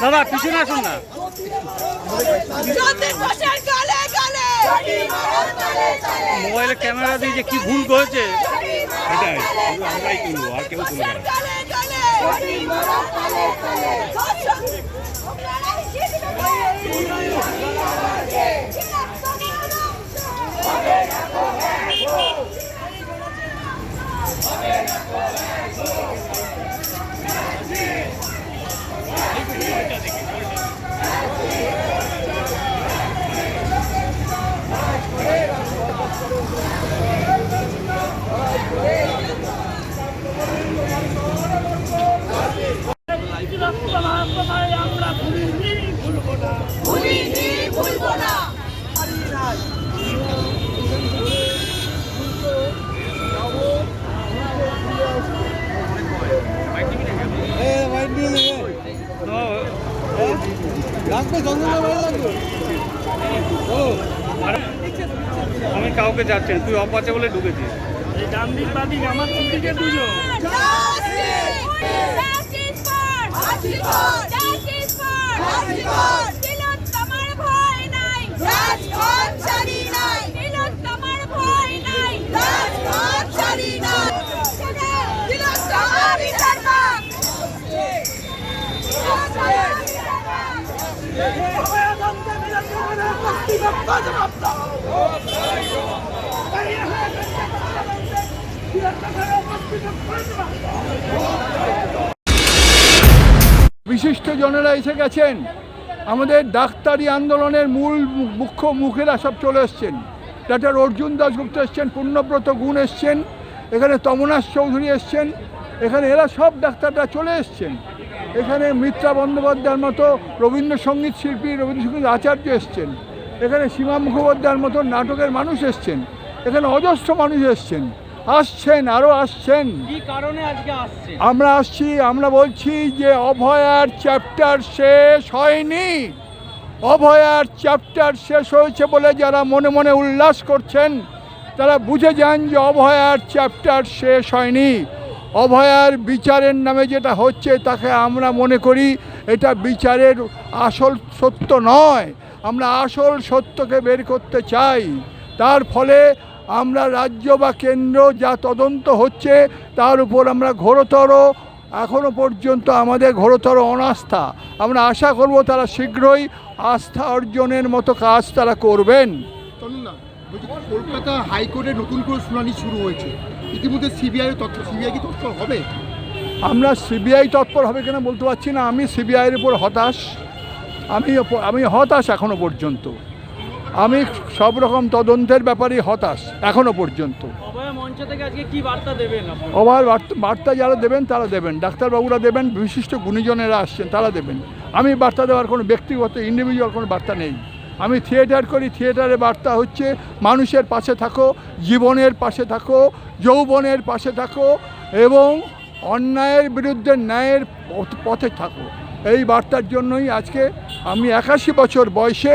দাদা পিছনে আসুন না। জ্যোতির ঘোষের গলে গলে। মোবাইলে ক্যামেরা দিয়ে যে কি ভুল করেছে এটাই। আমরাই আর কেউ না। আমি কাউকে যাচ্ছেন না, তুই অপাচে বলে ঢুকেছিস। আমার দুজন বিশিষ্ট জনেরা এসে গেছেন। আমাদের ডাক্তারি আন্দোলনের মূল মুখ্য মুখেরা সব চলে এসছেন। ডাক্তার অর্জুন দাসগুপ্ত এসছেন, পূর্ণব্রত গুণ এসছেন, এখানে তমনাশ চৌধুরী এসছেন, এখানে এরা সব ডাক্তাররা চলে এসছেন। এখানে মিত্রা বন্দ্যোপাধ্যায়ের মতো রবীন্দ্রসঙ্গীত শিল্পী রবীন্দ্রসঙ্গীত আচার্য এসছেন। এখানে সীমা মুখোপাধ্যায়ের মতো নাটকের মানুষ এসছেন। এখানে অজস্র মানুষ এসছেন। আসছেন আরও আসছেন। কারণে আজকে আসছে আমরা আসছি আমরা বলছি যে অভয়ার চ্যাপ্টার শেষ হয়নি। অভয়ার চ্যাপ্টার শেষ হয়েছে বলে যারা মনে মনে উল্লাস করছেন তারা বুঝে যান যে অভয়ার চ্যাপ্টার শেষ হয়নি। অভয়ার বিচারের নামে যেটা হচ্ছে তাকে আমরা মনে করি এটা বিচারের আসল সত্য নয়। আমরা আসল সত্যকে বের করতে চাই। তার ফলে আমরা রাজ্য বা কেন্দ্র যা তদন্ত হচ্ছে তার উপর আমরা ঘোরতর এখনও পর্যন্ত আমাদের ঘোরতর অনাস্থা। আমরা আশা করব তারা শীঘ্রই আস্থা অর্জনের মতো কাজ তারা করবেন। কলকাতা হাইকোর্টে নতুন করে শুনানি শুরু হয়েছে। ইতিমধ্যে সিবিআই তথ্য সিবিআই কি তৎপর হবে? আমরা সিবিআই তৎপর হবে কিনা বলতে পারছি না আমি সিবিআইয়ের উপর হতাশ। আমি আমি হতাশ এখনও পর্যন্ত। আমি সব রকম তদন্তের ব্যাপারে হতাশ এখনও পর্যন্ত। কি বার্তা যারা দেবেন তারা দেবেন। ডাক্তারবাবুরা দেবেন বিশিষ্ট গুণীজনেরা আসছেন তারা দেবেন। আমি বার্তা দেওয়ার কোনো ব্যক্তিগত ইন্ডিভিজুয়াল কোনো বার্তা নেই। আমি থিয়েটার করি থিয়েটারে বার্তা হচ্ছে মানুষের পাশে থাকো জীবনের পাশে থাকো যৌবনের পাশে থাকো এবং অন্যায়ের বিরুদ্ধে ন্যায়ের পথে থাকো। এই বার্তার জন্যই আজকে আমি একাশি বছর বয়সে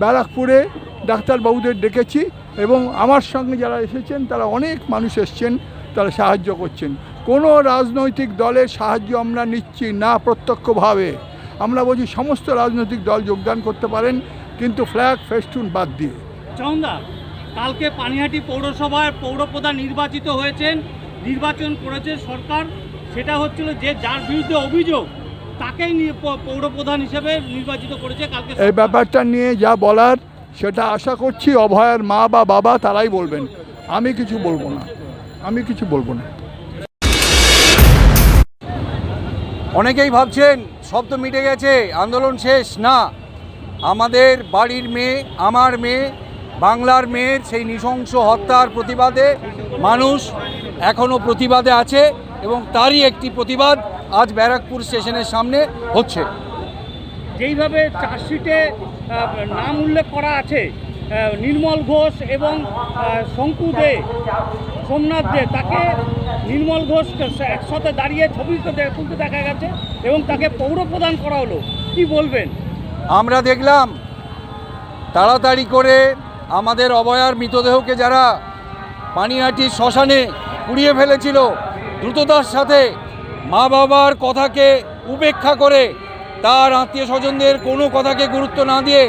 ব্যারাকপুরে ডাক্তারবাবুদের ডেকেছি এবং আমার সঙ্গে যারা এসেছেন, তারা অনেক মানুষ এসছেন, তারা সাহায্য করছেন। কোনো রাজনৈতিক দলের সাহায্য আমরা নিচ্ছি না প্রত্যক্ষভাবে। আমরা বলছি সমস্ত রাজনৈতিক দল যোগদান করতে পারেন, কিন্তু ফ্ল্যাগ, ফেস্টুন বাদ দিয়ে। চন্দা, কালকে পানিহাটি পৌরসভার পৌরপ্রধান নির্বাচিত হয়েছেন, নির্বাচন করেছে সরকার। সেটা হচ্ছিল যে যার বিরুদ্ধে অভিযোগ তাকেই নিয়ে প- পৌরপ্রধান হিসেবে নির্বাচিত করেছে কালকে এই ব্যাপারটা নিয়ে যা বলার সেটা আশা করছি অভয়ের মা বা বাবা তারাই বলবেন। আমি কিছু বলব না। আমি কিছু বলব না। অনেকেই ভাবছেন সব তো মিটে গেছে আন্দোলন শেষ। না আমাদের বাড়ির মেয়ে আমার মেয়ে বাংলার মেয়ের সেই নৃশংস হত্যার প্রতিবাদে মানুষ এখনও প্রতিবাদে আছে এবং তারই একটি প্রতিবাদ আজ ব্যারাকপুর স্টেশনের সামনে হচ্ছে। যেইভাবে চার্জশিটে নাম উল্লেখ করা আছে নির্মল ঘোষ এবং শঙ্কু দে সোমনাথ দে তাকে নির্মল ঘোষ একসাথে দাঁড়িয়ে ছবি তুলতে দেখা গেছে এবং তাকে পৌর প্রদান করা হলো। কি বলবেন? আমরা দেখলাম তাড়াতাড়ি করে আমাদের অবয়ার মৃতদেহকে যারা পানিহাটির শ্মশানে পুড়িয়ে ফেলেছিল দ্রুততার সাথে মা বাবার কথাকে উপেক্ষা করে তার আত্মীয় স্বজনদের কোনো কথাকে গুরুত্ব না দিয়ে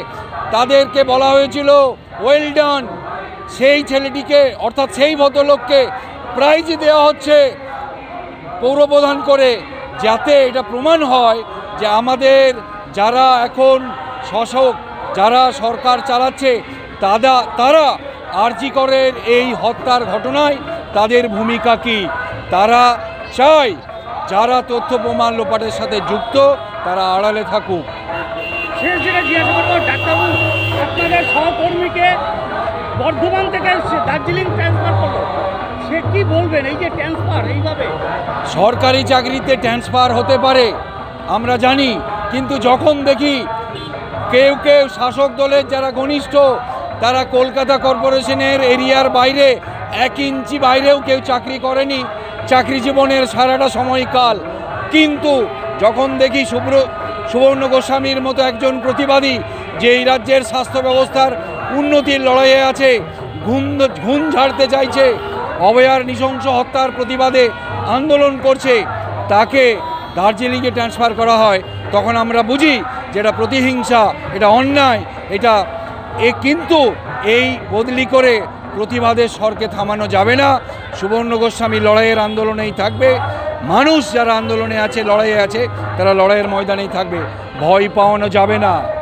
তাদেরকে বলা হয়েছিল ওয়েল ডান সেই ছেলেটিকে, অর্থাৎ সেই ভদ্রলোককে প্রাইজ দেওয়া হচ্ছে পৌরপ্রধান করে, যাতে এটা প্রমাণ হয় যে আমাদের যারা এখন শাসক, যারা সরকার চালাচ্ছে তারা তারা আরজিকরের এই হত্যার ঘটনায় তাদের ভূমিকা কি? তারা চায় যারা তথ্য প্রমাণ লোপাটের সাথে যুক্ত তারা আড়ালে থাকুক। শেষ যেটা জিজ্ঞাসা করব ডাক্তারবাবু আপনাদের সহকর্মীকে বর্ধমান থেকে দার্জিলিং ট্রান্সফার করল। সে কি বলবেন? এই যে ট্রান্সফার এইভাবে? সরকারি চাকরিতে ট্রান্সফার হতে পারে আমরা জানি কিন্তু যখন দেখি কেউ কেউ শাসক দলের যারা ঘনিষ্ঠ তারা কলকাতা কর্পোরেশনের এরিয়ার বাইরে এক ইঞ্চি বাইরেও কেউ চাকরি করেনি চাকরি জীবনের সারাটা সময়কাল। কিন্তু যখন দেখি শুভ্র সুবর্ণ গোস্বামীর মতো একজন প্রতিবাদী, যে এই রাজ্যের স্বাস্থ্য ব্যবস্থার উন্নতির লড়াইয়ে আছে ঘুম ঘুম ঝাড়তে চাইছে, অভয়ার নৃশংস হত্যার প্রতিবাদে আন্দোলন করছে, তাকে দার্জিলিংয়ে ট্রান্সফার করা হয়। তখন আমরা বুঝি যে এটা প্রতিহিংসা, এটা অন্যায়, এটা এ কিন্তু এই বদলি করে প্রতিবাদের স্বরকে থামানো যাবে না। সুবর্ণ গোস্বামী লড়াইয়ের আন্দোলনেই থাকবে। মানুষ যারা আন্দোলনে আছে, লড়াইয়ে আছে, তারা লড়াইয়ের ময়দানেই থাকবে। ভয় পাওয়ানো যাবে না।